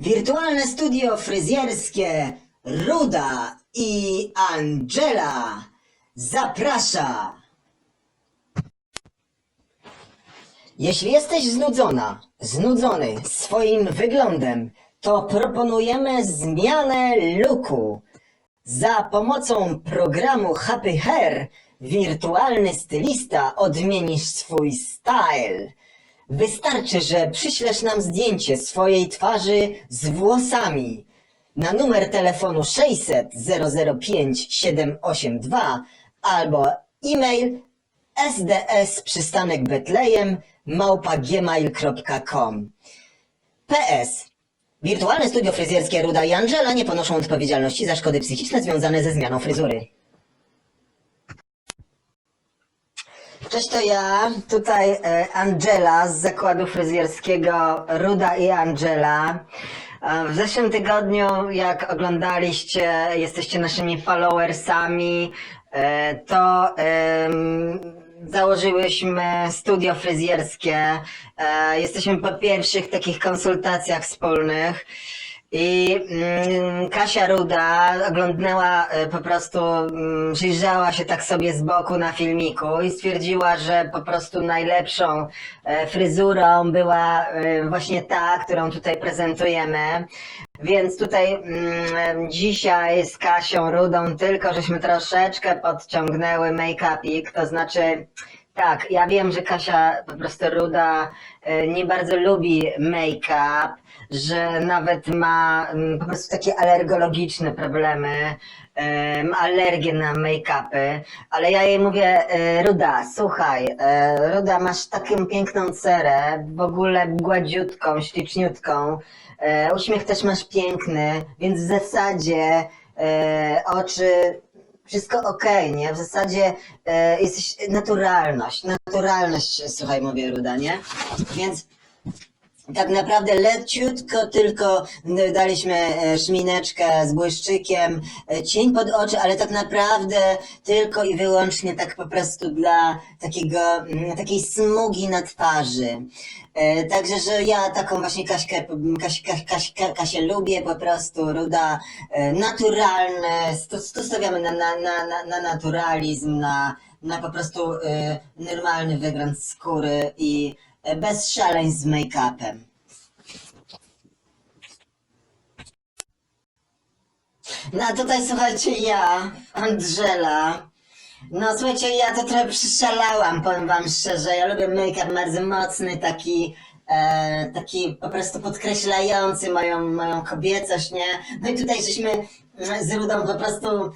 Wirtualne studio fryzjerskie Ruda i Angela zaprasza. Jeśli jesteś znudzona, znudzony swoim wyglądem, to proponujemy zmianę looku. Za pomocą programu Happy Hair wirtualny stylista odmienisz swój style. Wystarczy, że przyślesz nam zdjęcie swojej twarzy z włosami. Na numer telefonu 600 005 782 albo e-mail sds przystanek betlejem małpa PS Wirtualne studio fryzjerskie Ruda i Angela nie ponoszą odpowiedzialności za szkody psychiczne związane ze zmianą fryzury. Cześć, to ja, tutaj e, Angela z zakładu fryzjerskiego Ruda i Angela. E, W zeszłym tygodniu, jak oglądaliście, jesteście naszymi followersami, e, to założyłyśmy studio fryzjerskie. Jesteśmy po pierwszych takich konsultacjach wspólnych. I mm, Kasia Ruda oglądnęła e, po prostu, mm, przyjrzała się tak sobie z boku na filmiku i stwierdziła, że po prostu najlepszą e, fryzurą była e, właśnie ta, którą tutaj prezentujemy. Więc tutaj mm, dzisiaj z Kasią Rudą tylko żeśmy troszeczkę podciągnęły make-upik, to znaczy tak, ja wiem, że Kasia po prostu Ruda e, nie bardzo lubi make-up, że nawet ma mm, po prostu takie alergologiczne problemy, e, alergię na make-upy, ale ja jej mówię, e, Ruda, słuchaj, Ruda, masz taką piękną cerę, w ogóle gładziutką, śliczniutką, uśmiech też masz piękny, więc w zasadzie oczy wszystko okej, nie? W zasadzie e, jesteś naturalność, naturalność, słuchaj, mówię Ruda, nie? Więc tak naprawdę leciutko tylko daliśmy e, szmineczkę z błyszczykiem, e, cień pod oczy, ale tak naprawdę tylko i wyłącznie tak po prostu dla takiego, takiej smugi na twarzy. E, Także, że ja taką właśnie Kaśkę, Kaś, Kaś, Kaś, Kasię lubię po prostu, ruda, naturalne, tu stawiamy na, na, na, na, na naturalizm, na, na po prostu normalny wygląd skóry i bez szaleń z make-upem. No a tutaj słuchajcie, ja, Angela. No słuchajcie, ja to trochę przyszalałam, powiem wam szczerze. Ja lubię make-up bardzo mocny, taki, e, taki po prostu podkreślający moją, moją kobiecość, nie? No i tutaj żeśmy z Rudą po prostu e,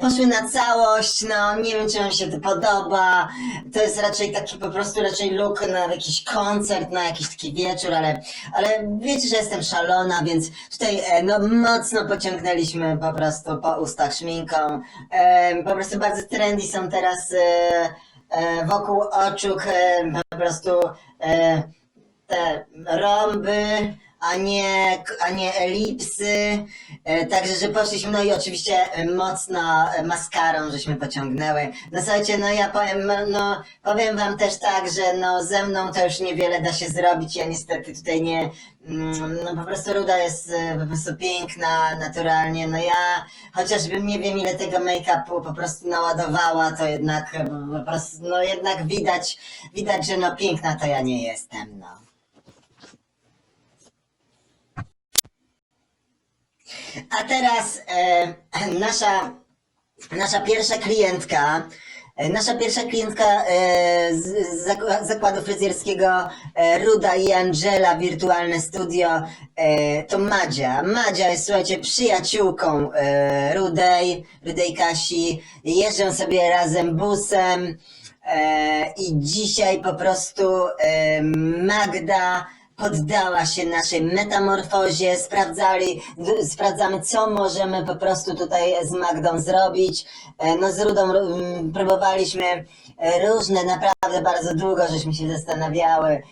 poszły na całość, no nie wiem czy wam się to podoba. To jest raczej taki po prostu raczej look na jakiś koncert, na jakiś taki wieczór, ale, ale wiecie, że jestem szalona, więc tutaj e, no mocno pociągnęliśmy po prostu po ustach szminką. E, po prostu bardzo trendy są teraz e, e, wokół oczu e, po prostu e, te rąby, a nie, a nie elipsy. E, Także, że poszliśmy, no i oczywiście e, mocno e, maskarą żeśmy pociągnęły. No słuchajcie, no ja powiem, no powiem wam też tak, że no ze mną to już niewiele da się zrobić. Ja niestety tutaj nie, mm, no po prostu Ruda jest po prostu piękna, naturalnie. No ja chociażbym nie wiem ile tego make-upu po prostu naładowała, to jednak po prostu, no jednak widać, widać, że no piękna to ja nie jestem, no. A teraz e, nasza, nasza pierwsza klientka. e, Nasza pierwsza klientka e, z z zakła- zakładu fryzjerskiego e, Ruda i Angela Wirtualne Studio to Madzia. Madzia jest, słuchajcie, przyjaciółką Rudej, Rudej Kasi. Jeżdżą sobie razem busem i dzisiaj po prostu Magda poddała się naszej metamorfozie, sprawdzali, sprawdzamy, co możemy po prostu tutaj z Magdą zrobić. E, No z Rudą próbowaliśmy e, różne, naprawdę bardzo długo żeśmy się zastanawiały,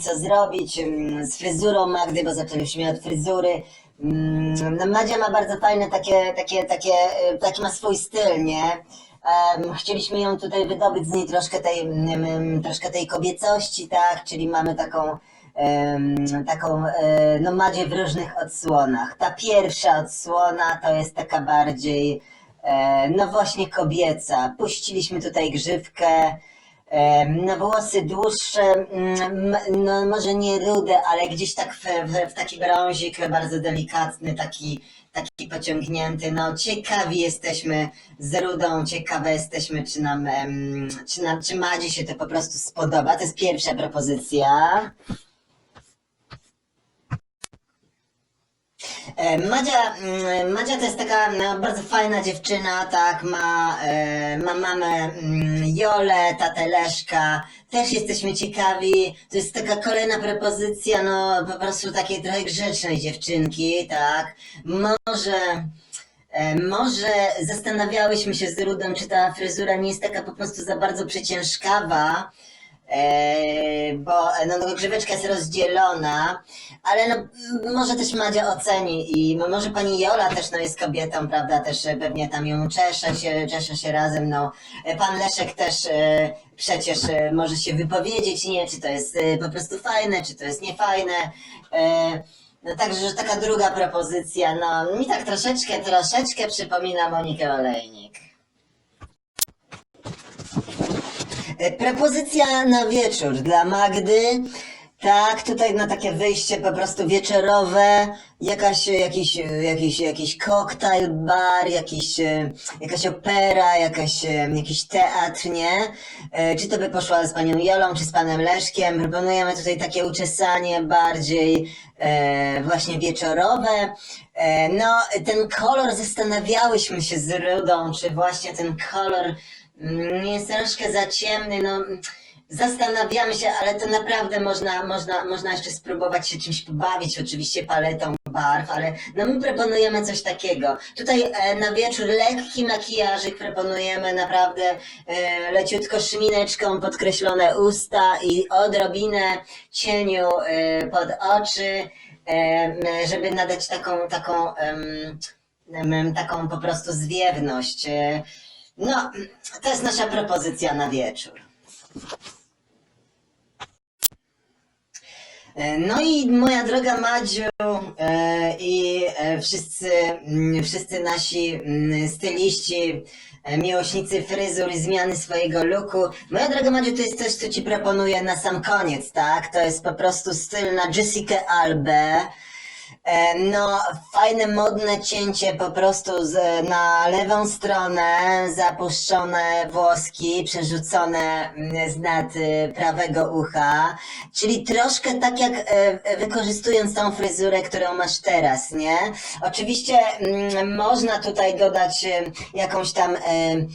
co zrobić z fryzurą Magdy, bo zaczęliśmy od fryzury. No Madzia ma bardzo fajne takie, takie, takie, e, taki ma swój styl, nie? Chcieliśmy ją tutaj wydobyć z niej troszkę tej, troszkę tej kobiecości, tak? Czyli mamy taką taką e, no Madzie w różnych odsłonach. Ta pierwsza odsłona to jest taka bardziej e, no właśnie kobieca. Puściliśmy tutaj grzywkę, em, no włosy dłuższe, mm, no może nie rude, ale gdzieś tak w, w, w taki brązik bardzo delikatny, taki, taki pociągnięty. No ciekawi jesteśmy z Rudą, ciekawe jesteśmy, czy nam, czy nam, czy Madzi się to po prostu spodoba. To jest pierwsza propozycja. Madzia, mm, Madzia to jest taka no, bardzo fajna dziewczyna, tak, ma, e, ma mamę mm, Jolę, tatę Leszka, też jesteśmy ciekawi, to jest taka kolejna propozycja, no po prostu takiej trochę grzecznej dziewczynki, tak, może... E, Może zastanawiałyśmy się z Rudą, czy ta fryzura nie jest taka po prostu za bardzo przeciężkawa, e, bo e, no, grzyweczka jest rozdzielona, ale no, może też Madzia oceni i mo- może pani Jola też no, jest kobietą, prawda, też e, pewnie tam ją czesze się, czesze się razem, no. E, Pan Leszek też przecież może się wypowiedzieć, nie, czy to jest po prostu fajne, czy to jest niefajne. No także, że taka druga propozycja, no mi tak troszeczkę, troszeczkę przypomina Monikę Olejnik. E, Propozycja na wieczór dla Magdy. Tak, tutaj na takie wyjście po prostu wieczorowe, jakaś, jakiś, jakiś, jakiś koktajl, bar, jakiś, e, jakaś opera, jakaś, e, jakiś teatr, nie? E, Czy to by poszła z panią Jolą, czy z panem Leszkiem? Proponujemy tutaj takie uczesanie bardziej e, właśnie wieczorowe. E, no, ten kolor zastanawiałyśmy się z Rudą, czy właśnie ten kolor jest troszkę za ciemny, no zastanawiamy się, ale to naprawdę można, można, można jeszcze spróbować się czymś pobawić, oczywiście paletą barw, ale no my proponujemy coś takiego. Tutaj e, na wieczór lekki makijażyk proponujemy naprawdę e, leciutko szmineczką podkreślone usta i odrobinę cieniu e, pod oczy, e, żeby nadać taką, taką, taką po prostu zwiewność. No, to jest nasza propozycja na wieczór. E, No i moja droga Madziu e, i e, wszyscy, mm, wszyscy nasi mm, styliści, miłośnicy fryzur i zmiany swojego looku. Moja droga Madziu, to jest coś, co ci proponuję na sam koniec, tak? To jest po prostu styl na Jessica Albę. E, No, fajne, modne cięcie po prostu z, na lewą stronę, zapuszczone włoski, przerzucone mm, z nad y, prawego ucha, czyli troszkę tak jak e, wykorzystując tą fryzurę, którą masz teraz, nie? Oczywiście mm, można tutaj dodać e, jakąś tam yy,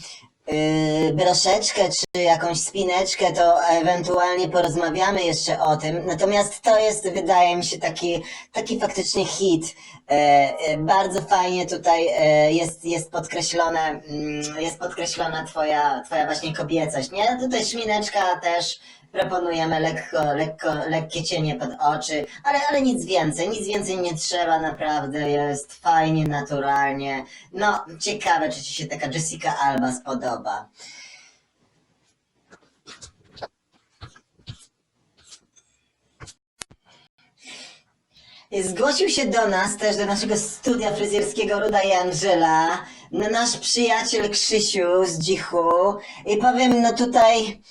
broszeczkę czy jakąś spineczkę, to ewentualnie porozmawiamy jeszcze o tym. Natomiast to jest, wydaje mi się, taki, taki faktycznie hit. E, e, bardzo fajnie tutaj e, jest, jest podkreślone, mm, jest podkreślona twoja, twoja właśnie kobiecość, nie? Tutaj szmineczka też proponujemy lekko, lekko, lekkie cienie pod oczy, ale, ale nic więcej, nic więcej nie trzeba, naprawdę jest fajnie, naturalnie. No, ciekawe, czy ci się taka Jessica Alba spodoba. Zgłosił się do nas, też do naszego studia fryzjerskiego Ruda i Angela, nasz przyjaciel Krzysiu z Dzichu. I powiem, no tutaj,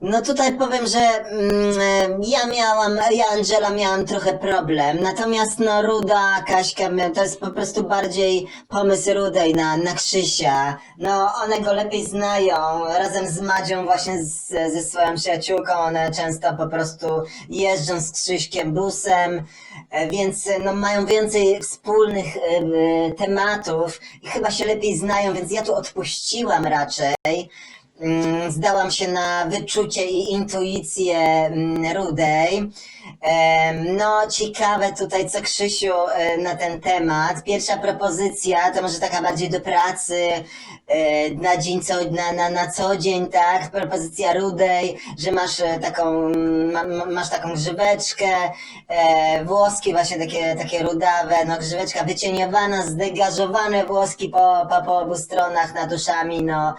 no tutaj powiem, że mm, ja miałam, ja Angela miałam trochę problem, natomiast no Ruda, Kaśka, to jest po prostu bardziej pomysł Rudej na, na Krzysia, no one go lepiej znają, razem z Madzią właśnie z, ze swoją przyjaciółką, one często po prostu jeżdżą z Krzyśkiem busem, E, Więc e, no, mają więcej wspólnych e, e, tematów i chyba się lepiej znają, więc ja tu odpuściłam raczej. Mm, Zdałam się na wyczucie i intuicję mm, Rudej. No, ciekawe tutaj, co Krzysiu e, na ten temat. Pierwsza propozycja to może taka bardziej do pracy, na dzień co, na, na, na co dzień, tak? Propozycja rudej, że masz e, taką, ma, ma- masz taką grzyweczkę, e, włoski właśnie takie, takie rudawe, no grzyweczka wycieniowana, zdegażowane włoski po, po, po obu stronach nad uszami, no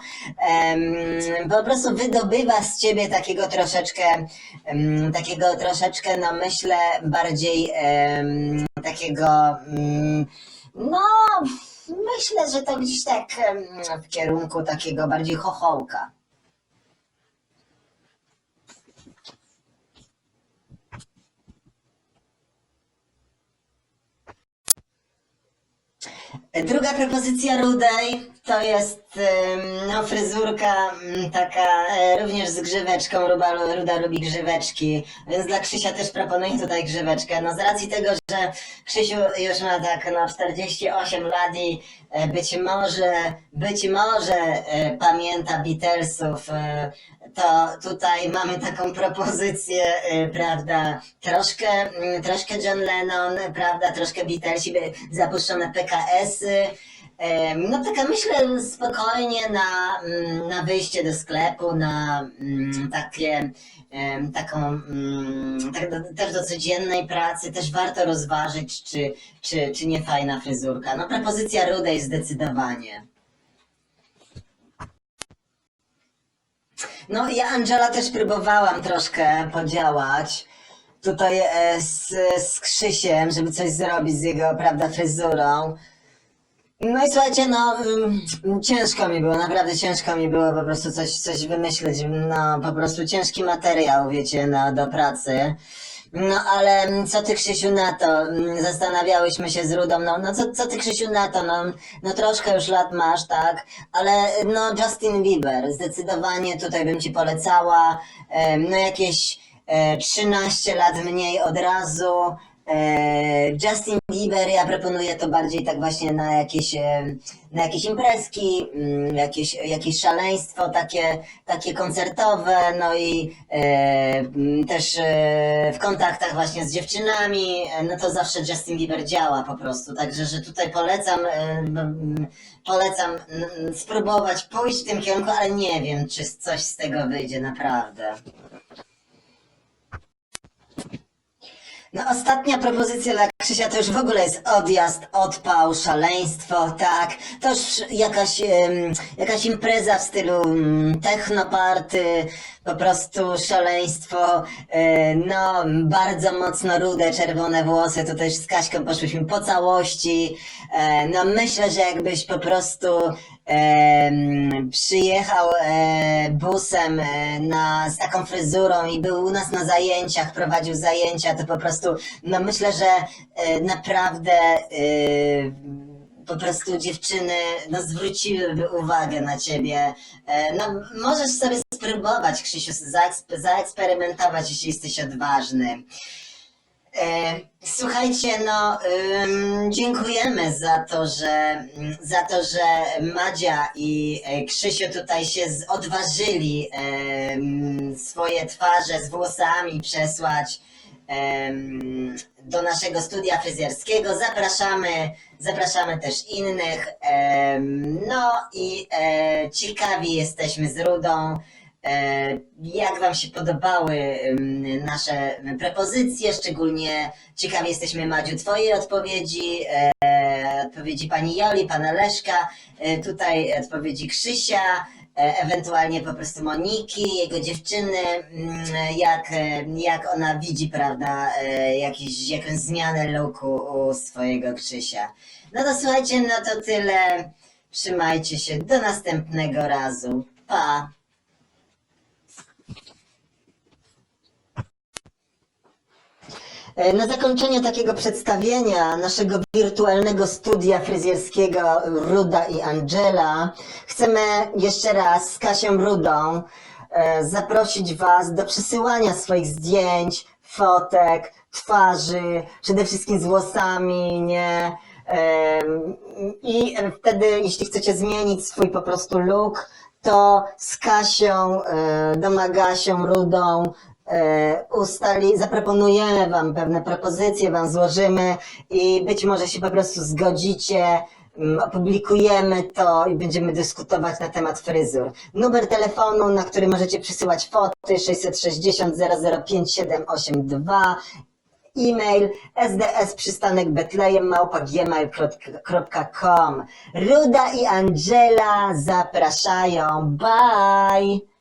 em, po prostu wydobywa z ciebie takiego troszeczkę, takiego troszeczkę, no myślę, bardziej em, takiego, mm, no myślę, że to gdzieś tak w kierunku takiego bardziej chochołka. Druga propozycja rudej to jest no, fryzurka mm, taka e, również z grzyweczką. Ruda, Ruda lubi grzyweczki, więc dla Krzysia też proponuję tutaj grzyweczkę. No z racji tego, że Krzysiu już ma tak no 48 lat i e, być może, być może e, pamięta Beatlesów, to tutaj mamy taką propozycję, prawda, troszkę, mm, troszkę John Lennon, prawda, troszkę Beatlesi, zapuszczone PKS-y. No taka myślę spokojnie na, mm, na wyjście do sklepu, na mm, takie, taką, mm, tak do, też do codziennej pracy, też warto rozważyć, czy, czy, czy nie fajna fryzurka. No propozycja rudej zdecydowanie. No ja Angela też próbowałam troszkę podziałać tutaj e, z, z Krzysiem, żeby coś zrobić z jego, prawda, fryzurą. No i słuchajcie, no ym, ciężko mi było, naprawdę ciężko mi było po prostu coś, coś wymyślić, no po prostu ciężki materiał, wiecie, no, do pracy. No ale mm, co ty Krzysiu na to? Mm, Zastanawiałyśmy się z Rudą, no, no co, co ty Krzysiu na to? No, no troszkę już lat masz, tak? Ale no Justin Bieber, zdecydowanie tutaj bym ci polecała. No jakieś e, 13 lat mniej od razu. E, Justin Bieber, ja proponuję to bardziej tak właśnie na jakieś, e, na jakieś imprezki, mm, jakieś, jakieś szaleństwo takie, takie koncertowe, no i e, mm, też w kontaktach właśnie z dziewczynami, no to zawsze Justin Bieber działa po prostu, także że tutaj polecam, polecam spróbować pójść w tym kierunku, ale nie wiem, czy coś z tego wyjdzie naprawdę. No ostatnia propozycja dla Krzysia to już w ogóle jest odjazd, odpał, szaleństwo, tak. To już jakaś, em, jakaś impreza w stylu mm, technoparty, po prostu szaleństwo, e, no bardzo mocno rude, czerwone włosy, to też z Kaśką poszłyśmy po całości. E, no myślę, że jakbyś po prostu em, przyjechał e, busem e, na, z taką fryzurą i był u nas na zajęciach, prowadził zajęcia, to po prostu, no myślę, że e, naprawdę e, po prostu dziewczyny no, zwróciłyby uwagę na ciebie. E, no możesz sobie spróbować, Krzysiu, zaeksp- zaeksperymentować, jeśli jesteś odważny. E, Słuchajcie, no dziękujemy za to, że za to, że Madzia i e, Krzysiu tutaj się odważyli swoje twarze z włosami przesłać do naszego studia fryzjerskiego. Zapraszamy, zapraszamy też innych. no i e, ciekawi jesteśmy z Rudą. E, Jak Wam się podobały nasze propozycje? Szczególnie ciekawi jesteśmy, Madziu, Twojej odpowiedzi, e, odpowiedzi Pani Joli, Pana Leszka, tutaj odpowiedzi Krzysia, ewentualnie po prostu Moniki, jego dziewczyny, mm, jak, e, jak ona widzi, prawda, e, jakiś, jakąś zmianę looku u swojego Krzysia. No to słuchajcie, no to tyle. Trzymajcie się. Do następnego razu. Pa! Na zakończenie takiego przedstawienia naszego wirtualnego studia fryzjerskiego Ruda i Angela chcemy jeszcze raz z Kasią Rudą e, zaprosić Was do przesyłania swoich zdjęć, fotek, twarzy, przede wszystkim z włosami, nie? Em, I wtedy, jeśli chcecie zmienić swój po prostu look, to z Kasią, e, Domagasią, Rudą e, ustali, zaproponujemy Wam pewne propozycje, Wam złożymy i być może się po prostu zgodzicie Mm, Opublikujemy to i będziemy dyskutować na temat fryzur. Numer telefonu, na który możecie przysyłać foty 660 005 E-mail sds przystanek betlejem małpa.gmail.com Ruda i Angela zapraszają. Bye!